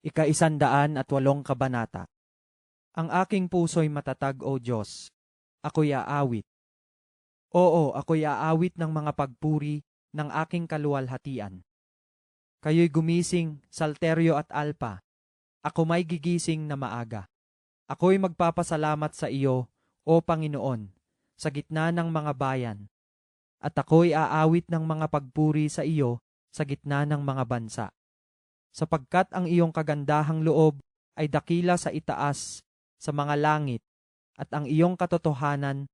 Ika-isandaan at walong kabanata. Ang aking puso'y matatag, O Diyos. Ako'y aawit. Oo, ako'y aawit ng mga pagpuri ng aking kaluwalhatian. Kayo'y gumising, salteryo at alpa. Ako may gigising na maaga. Ako'y magpapasalamat sa iyo, O Panginoon, sa gitna ng mga bayan. At ako'y aawit ng mga pagpuri sa iyo sa gitna ng mga bansa sapagkat ang iyong kagandahang loob ay dakila sa itaas sa mga langit at ang iyong katotohanan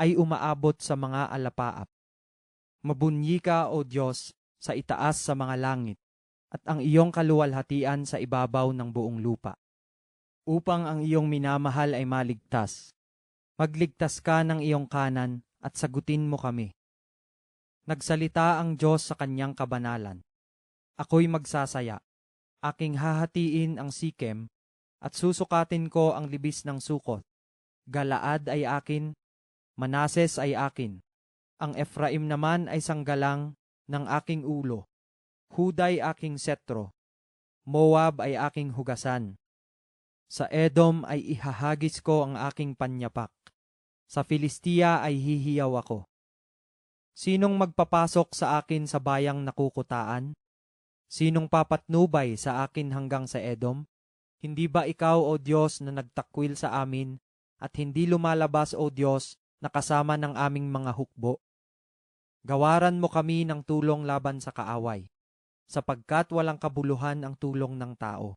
ay umaabot sa mga alapaap. Mabunyi ka, O Diyos, sa itaas sa mga langit at ang iyong kaluwalhatian sa ibabaw ng buong lupa. Upang ang iyong minamahal ay maligtas, magligtas ka ng iyong kanan at sagutin mo kami. Nagsalita ang Diyos sa kanyang kabanalan. Ako'y magsasaya aking hahatiin ang sikem at susukatin ko ang libis ng sukot. Galaad ay akin, Manases ay akin. Ang Ephraim naman ay sanggalang ng aking ulo. Huday aking setro. Moab ay aking hugasan. Sa Edom ay ihahagis ko ang aking panyapak. Sa Filistia ay hihiyaw ako. Sinong magpapasok sa akin sa bayang nakukutaan? Sinong papatnubay sa akin hanggang sa Edom? Hindi ba ikaw, O Diyos, na nagtakwil sa amin at hindi lumalabas, O Diyos, na kasama ng aming mga hukbo? Gawaran mo kami ng tulong laban sa kaaway, sapagkat walang kabuluhan ang tulong ng tao.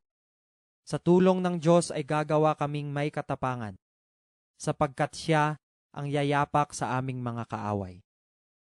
Sa tulong ng Diyos ay gagawa kaming may katapangan, sapagkat siya ang yayapak sa aming mga kaaway.